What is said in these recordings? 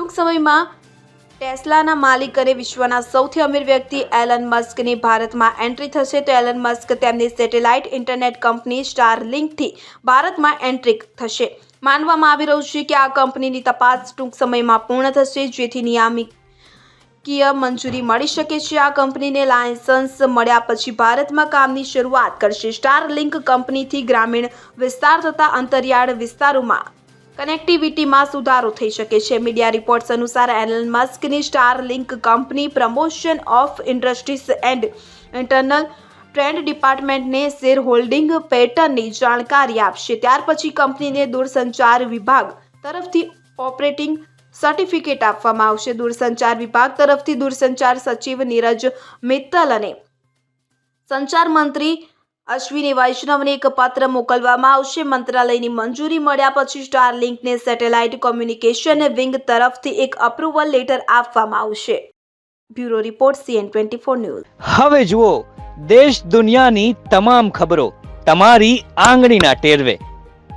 ટૂંક સમયમાં ટેસ્લાના માલિક અને વિશ્વના સૌથી અમીર વ્યક્તિ એલન મસ્કની ભારતમાં એન્ટ્રી થશે તો એલન મસ્ક તેમની સેટેલાઇટ ઇન્ટરનેટ કંપની સ્ટાર લિંકથી ભારતમાં એન્ટ્રી થશે. માનવામાં આવી રહ્યું છે કે આ કંપનીની તપાસ ટૂંક સમયમાં પૂર્ણ થશે, જેથી નિયામિક કીય મંજૂરી મળી શકે છે. આ કંપનીને લાયસન્સ મળ્યા પછી ભારતમાં કામની શરૂઆત કરશે. સ્ટાર લિંક કંપનીથી ગ્રામીણ વિસ્તાર તથા અંતરિયાળ વિસ્તારોમાં કનેક્ટિવિટીમાં સુધારો થઈ શકે છે. મીડિયા રિપોર્ટ્સ અનુસાર Elon મસ્કની Starlink company promotion of industries and internal trade ડિપાર્ટમેન્ટને share holding પેટર્નની જાણકારી આપશે. ત્યાર પછી કંપનીને દૂરસંચાર વિભાગ તરફથી ઓપરેટિંગ સર્ટિફિકેટ આપવામાં આવશે. દૂરસંચાર વિભાગ તરફથી દૂરસંચાર સચિવ નીરજ મિત્તલ અને સંચાર મંત્રી અશ્વિની વૈષ્ણવને એક પત્ર મોકલવામાં આવશે. મંત્રાલયની મંજૂરી મળ્યા પછી સ્ટાર લિંકને સેટેલાઇટ કોમ્યુનિકેશન વિંગ તરફથી એક અપ્રુવલ લેટર આપવામાં આવશે. Bureau report CN twenty four news. હવે જુઓ, દેશ દુનિયાની તમામ ખબરો તમારી આંગળીના ટેરવે.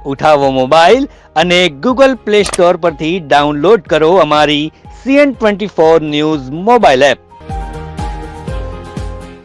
ઉઠાવો મોબાઈલ અને ગૂગલ પ્લે સ્ટોર પરથી ડાઉનલોડ કરો અમારી CN twenty four news mobile app.